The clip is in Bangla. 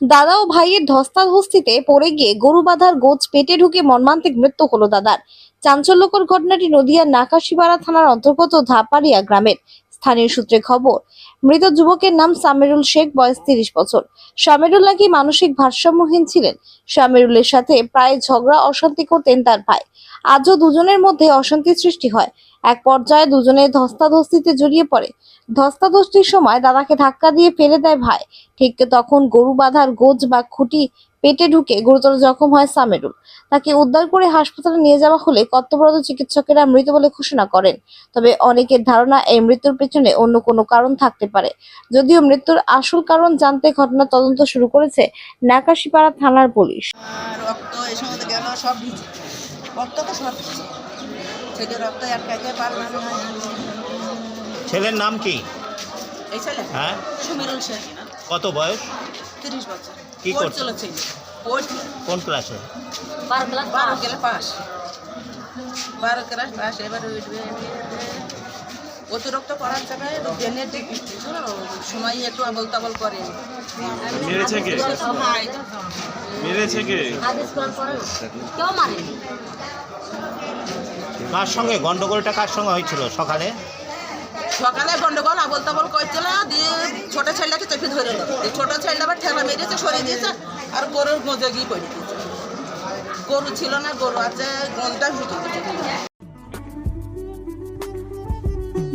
দাদা ও ভাইয়ের ধস্তাধস্তিতে পড়ে গিয়ে গরু বাঁধার গোছ পেটে ঢুকে মর্মান্তিক মৃত্যু হলো দাদার। চাঞ্চল্যকর ঘটনাটি নদিয়ার নাকাশিপাড়া থানার অন্তর্গত ধাপারিয়া গ্রামের স্থানীয় সূত্রে খবর। মৃত যুবকের নাম সামিরুল শেখ, বয়স তিরিশ বছর। সামিরুল নাকি মানসিক ভারসাম্যহীন ছিলেন? সামিরুলের সাথে প্রায় ঝগড়া, অশান্তি করতেন তার ভাই। আজও দুজনের মধ্যে অশান্তি সৃষ্টি হয়। এক পর্যায়ে দুজনে ধস্তাধস্তিতে জড়িয়ে পড়ে। ধস্তাধস্তির সময় দাদাকে ধাক্কা দিয়ে ফেলে দেয় ভাই। ঠিক তখন গরু বাঁধার গোজ বা খুঁটি পেটে ঢুকে গুরুতর জখম হয় সামেরুল। তাকে উদ্ধার করে হাসপাতালে নিয়ে যাওয়া হলে কর্তব্যরত চিকিৎসকেরা মৃত বলে ঘোষণা করেন। তবে অনেকের ধারণা এই মৃত্যুর পেছনে অন্য কোনো কারণ থাকতে পারে। যদিও মৃত্যুর আসল কারণ জানতে ঘটনা তদন্ত শুরু করেছে নাকাশিপাড়া থানার পুলিশ। রক্ত সব রক্ত তো সব ভিজে ছেলে রক্ত আটকাইতে পারলাম না ছেলের নাম কি? এই ছেলে? হ্যাঁ। সুমিরুল শেখ কত বয়স? তিরিশ বছর। কি করছে? কোন ক্লাসে? বারো গেলে পাস। বারো ক্লাস পাস। এবার অতিরিক্ত করার জায়গায় ব্রেনের সময় একটু আবল তাবল করে। মেরেছে কে? মেরেছে কে? কার সঙ্গে? গন্ডগোলটা কার সঙ্গে হয়েছিল সকালে? সকালে গন্ডগোল আবল তাবল করছিল দিয়ে ছোট ছেলেটাকে চেপে ধরে দিয়ে ছোট ছেলেটা আবার ঠেলা মেরেছে সরিয়ে দিয়েছে আর গরুর গোঁজে গিয়ে পড়ে দিয়েছে গরু ছিল না গরু আছে ঢুকে দিয়েছে